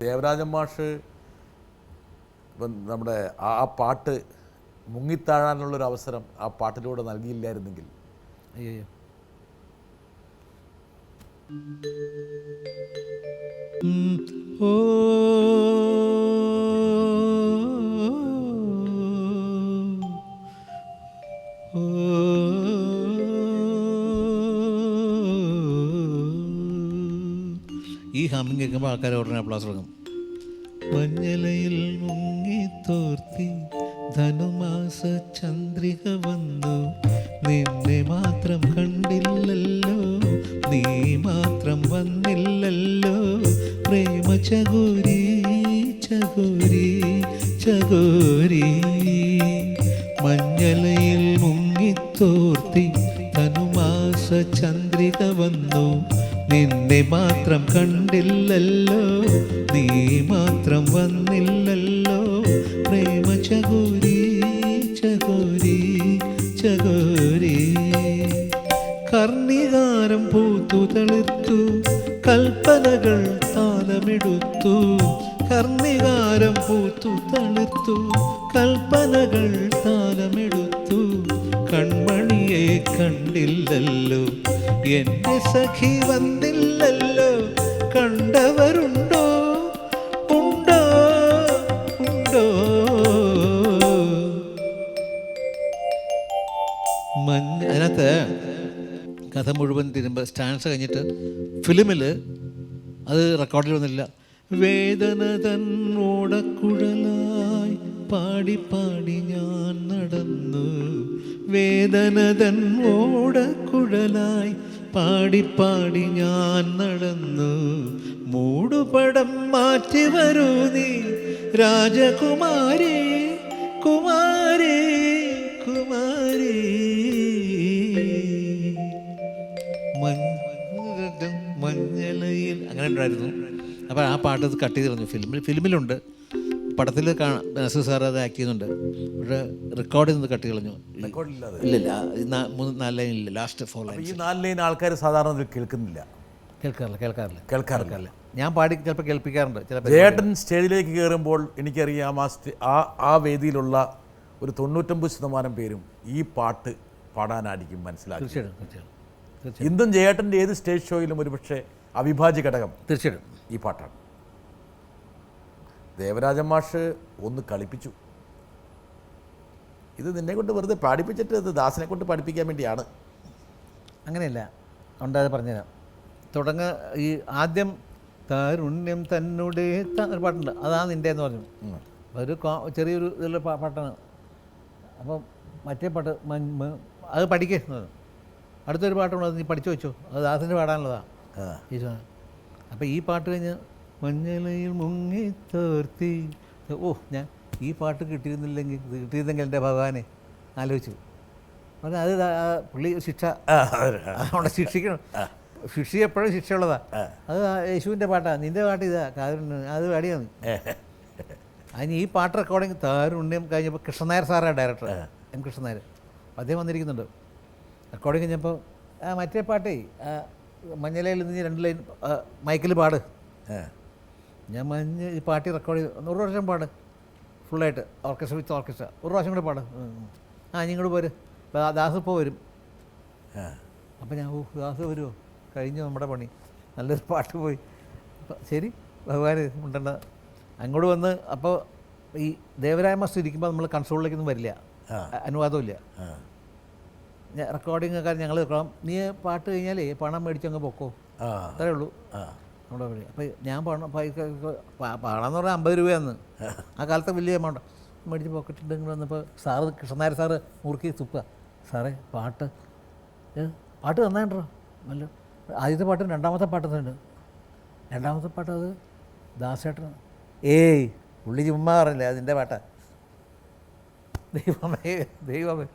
ദേവരാജൻ മാഷ് ഇപ്പം നമ്മുടെ ആ പാട്ട് മുങ്ങിത്താഴാനുള്ളൊരു അവസരം ആ പാട്ടിലൂടെ നൽകിയില്ലായിരുന്നെങ്കിൽ. ഓ ഹമ്മിങ് കേൾക്കുമ്പോൾ ആൾക്കാർ ഉടനെ അപ്ലാസ് തുടങ്ങും മഞ്ഞലയിൽ മുങ്ങിത്തോർത്തി ധനുമാസ ചന്ദ്രിക വന്നു. നിന്നെ മാത്രം കണ്ടില്ലല്ലോ നീ മാത്രം വന്നില്ലല്ലോ. പ്രേമ ചകോരി ചകോരി ചകോരി. മഞ്ഞലയിൽ മുങ്ങിത്തോർത്തി ധനുമാസ ചന്ദ്രിക വന്നു. നിന്നെ മാത്രം കണ്ടില്ലല്ലോ. നീ മാത്രം വന്നില്ലല്ലോ. പ്രേമ ചകോരി ചകോരി ചകോരി. കർണികാരം പൂത്തു തളിർത്തു കൽപ്പനകൾ താലമെടുത്തു. കർണികാരം പൂത്തു തണുത്തു കൽപ്പനകൾ താലമെടുത്തു. കൺമണിയെ കണ്ടില്ലല്ലോ എന്റെ സഖി വന്നില്ലല്ലോ കണ്ടവരുണ്ടോ? ഉണ്ടോ? ഉണ്ടോ? അതിനകത്ത് കഥ മുഴുവൻ തിരുമ്പോൾ സ്റ്റാൻസ് കഴിഞ്ഞിട്ട് ഫിലിമിൽ അത് റെക്കോർഡിൽ വന്നില്ല. വേദന തന്നോടക്കുഴലായി പാടിപ്പാടി പാടി പാടി ഞാൻ നടന്നു വേദന തന്നോടക്കുഴലായി പാടിപ്പാടി പാടി പാടി ഞാൻ നടന്നു മൂടുപടം മാറ്റി വരൂ നീ രാജകുമാരി കുമാരി കുമാരി മഞ്ഞ മഞ്ഞലയിൽ അങ്ങനെ ഉണ്ടായിരുന്നു അപ്പോൾ ആ പാട്ട് അത് കട്ട് ചെയ്ത് കളഞ്ഞു. ഫിലിമിൽ ഫിലിമിലുണ്ട് പടത്തിൽ കാണാം നസീർ സാർ അത് ആക്ട് ചെയ്യുന്നുണ്ട്. പക്ഷേ റെക്കോർഡ് ചെയ്ത് കട്ട് കളഞ്ഞു. ഇല്ലില്ല മൂന്ന് നാല് ലൈൻ ഇല്ല. ലാസ്റ്റ് ഫോർ ലൈൻ ഈ നാല് ലൈൻ ആൾക്കാർ സാധാരണ കേൾക്കുന്നില്ല. കേൾക്കാറില്ല കേൾക്കാറില്ല. കേൾക്കാറില്ല. ഞാൻ പാടി ചിലപ്പോൾ കേൾപ്പിക്കാറുണ്ട് ചിലപ്പോൾ ജേട്ടൻ സ്റ്റേജിലേക്ക് കയറുമ്പോൾ എനിക്കറിയാം ആ സ്റ്റേ ആ ആ വേദിയിലുള്ള ഒരു തൊണ്ണൂറ്റൊമ്പത് ശതമാനം പേരും ഈ പാട്ട് പാടാനായിരിക്കും മനസ്സിലാക്കി തീർച്ചയായിട്ടും ഇന്നും ജയേട്ടന്റെ ഏത് സ്റ്റേജ് ഷോയിലും ഒരുപക്ഷെ അവിഭാജ്യ ഘടകം. തീർച്ചയായിട്ടും. ഈ പാട്ടാണ്. ദേവരാജൻ മാഷ് ഒന്ന് കളിപ്പിച്ചു. ഇത് നിന്നെ കൊണ്ട് വെറുതെ പാടിപ്പിച്ചിട്ട് ഇത് ദാസിനെ കൊണ്ട് പഠിപ്പിക്കാൻ വേണ്ടിയാണ്. അങ്ങനെയല്ല ഉണ്ടായത് പറഞ്ഞുതരാം. തുടങ്ങ ഈ ആദ്യം താരുണ്യം തന്നോടേ ഒരു പാട്ടുണ്ട്. അതാണ് നിന്റെ എന്ന് പറഞ്ഞു ഒരു ചെറിയൊരു ഇതിലുള്ള പാ- പാട്ടാണ്. അപ്പം മറ്റേ പാട്ട് അത് പഠിക്കുന്നത് അടുത്തൊരു പാട്ടുണ്ട് അത് നീ പഠിച്ചു വെച്ചോ. അത് ദാസിന്റെ പാടാനുള്ളതാണ് ആ. ഈശോ അപ്പോൾ ഈ പാട്ട് കഴിഞ്ഞ് മഞ്ഞളയിൽ മുങ്ങി തോർത്തി. ഓ ഞാൻ ഈ പാട്ട് കിട്ടിയിരുന്നില്ലെങ്കിൽ കിട്ടിയിരുന്നെങ്കിൽ എന്റെ ഭഗവാനെ ആലോചിച്ചു. അത് അത് പുള്ളി ശിക്ഷ. അവിടെ ശിക്ഷിക്കണം. ശിക്ഷ എപ്പോഴും ശിക്ഷയുള്ളതാ അത് യേശുവിന്റെ പാട്ടാണ് നിന്റെ പാട്ട് ഇതാ കാരുണ്യം അത് പാടിയാണ് അതിന് ഈ പാട്ട് റെക്കോർഡിങ് താരുണ്യം കഴിഞ്ഞപ്പോൾ കൃഷ്ണനായർ സാറാണ് ഡയറക്ടർ എം കൃഷ്ണനായർ. അദ്ദേഹം വന്നിരിക്കുന്നുണ്ട്. റെക്കോർഡിങ് കഴിഞ്ഞപ്പോൾ മറ്റേ പാട്ടേ മഞ്ഞലയിൽ നിന്ന് രണ്ട് ലൈൻ മൈക്കിൽ പാട്. ഞാൻ മഞ്ഞ് ഈ പാട്ടി റെക്കോർഡ് ചെയ്ത് ഒരു പ്രാവശ്യം പാട്. ഫുള്ളായിട്ട് ഓർക്കസ്ട്ര വിത്ത് ഓർക്കസ്ട്ര. ഒരു പ്രാവശ്യം കൂടെ പാട്. ആ ഇങ്ങോട്ട് പോര്. ദാസ് ഇപ്പോൾ വരും. അപ്പം ഞാൻ ഓ ദാസ് വരുമോ കഴിഞ്ഞു നമ്മുടെ പണി. നല്ലൊരു പാട്ട് പോയി. അപ്പം ശരി ഭഗവാൻ ഉണ്ടെന്ന് അങ്ങോട്ട് വന്ന് അപ്പോൾ ഈ ദേവരായ മാസ്റ്റർ ഇരിക്കുമ്പോൾ നമ്മൾ കൺസോളിലേക്കൊന്നും വരില്ല. അനുവാദമില്ല റെക്കോർഡിംഗ് ഒക്കെ ഞങ്ങൾ നീ പാട്ട് കഴിഞ്ഞാലേ പണം മേടിച്ചങ്ങ് പൊക്കോ. അത്രേ ഉള്ളൂ. നമ്മുടെ അപ്പം അപ്പോൾ ഞാൻ പണം പാടാന്ന് പറഞ്ഞാൽ അമ്പത് രൂപയാന്ന്. ആ. കാലത്തെ വലിയ എമൗണ്ട് മേടിച്ച് പോക്കറ്റ് ഇങ്ങനെ വന്നപ്പോൾ സാറ് കൃഷ്ണനായർ സാറ് മുറുക്കി തുപ്പുക. സാറേ പാട്ട്. പാട്ട് നന്നായിട്ടോ നല്ല. ആദ്യത്തെ പാട്ടും രണ്ടാമത്തെ പാട്ട് തന്നെ രണ്ടാമത്തെ പാട്ട് അത് ദാസേട്ടൻ ഏയ് പുള്ളി ചുമ്മാ പറഞ്ഞില്ലേ അതിന്റെ പാട്ടാ? ദൈവമേ ദൈവമേ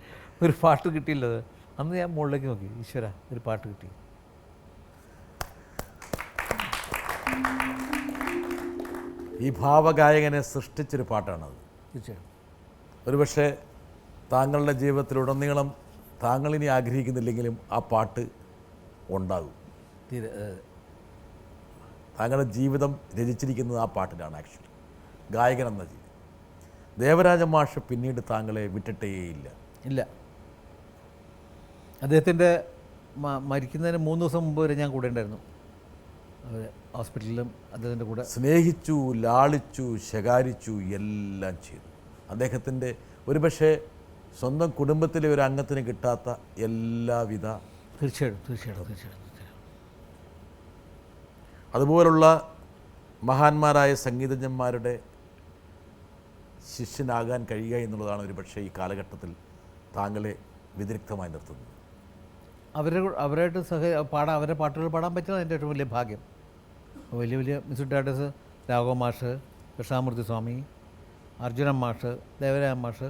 ഒരു പാട്ട് കിട്ടിയില്ലത് അന്ന് ഞാൻ മുകളിലേക്ക് നോക്കി. ഈശ്വര ഒരു പാട്ട് കിട്ടി. ഈ ഭാവഗായകനെ സൃഷ്ടിച്ചൊരു പാട്ടാണത്. തീർച്ചയായും ഒരുപക്ഷെ താങ്കളുടെ ജീവിതത്തിലുടനീളം താങ്കളിനി ആഗ്രഹിക്കുന്നില്ലെങ്കിലും ആ പാട്ട് ഉണ്ടാകും. താങ്കളുടെ ജീവിതം രചിച്ചിരിക്കുന്നത് ആ പാട്ടിലാണ് ആക്ച്വലി. ഗായകൻ എന്ന ജീവിതം. ദേവരാജ മാഷ് പിന്നീട് താങ്കളെ വിട്ടിട്ടേയില്ല. ഇല്ല. അദ്ദേഹത്തിന്റെ മരിക്കുന്നതിന് മൂന്ന് ദിവസം മുമ്പ് വരെ ഞാൻ കൂടെ ഉണ്ടായിരുന്നു. ഹോസ്പിറ്റലിലും അദ്ദേഹത്തിന്റെ കൂടെ. സ്നേഹിച്ചു ലാളിച്ചു ശകാരിച്ചു എല്ലാം ചെയ്തു. അദ്ദേഹത്തിന്റെ ഒരുപക്ഷെ സ്വന്തം കുടുംബത്തിലെ ഒരു അംഗത്തിന് കിട്ടാത്ത എല്ലാവിധ തീർച്ചയായിട്ടും തീർച്ചയായിട്ടും തീർച്ചയായിട്ടും തീർച്ചയായിട്ടും. അതുപോലുള്ള മഹാന്മാരായ സംഗീതജ്ഞന്മാരുടെ ശിഷ്യനാകാൻ കഴിയുക എന്നുള്ളതാണ് ഒരുപക്ഷെ ഈ കാലഘട്ടത്തിൽ താങ്കളെ വ്യതിരിക്തമായി നിർത്തുന്നത്. അവരെ അവരായിട്ട് സഹ പാടാൻ അവരുടെ പാട്ടുകൾ പാടാൻ പറ്റുന്നത് എന്റെ ഏറ്റവും വലിയ ഭാഗ്യം. വലിയ വലിയ മ്യൂസിക് ഡയറക്ടേഴ്സ് രാഘവ മാഷ് കൃഷ്ണാമൂർത്തി സ്വാമി അർജുനൻ മാഷ് ദേവരായ മാഷ്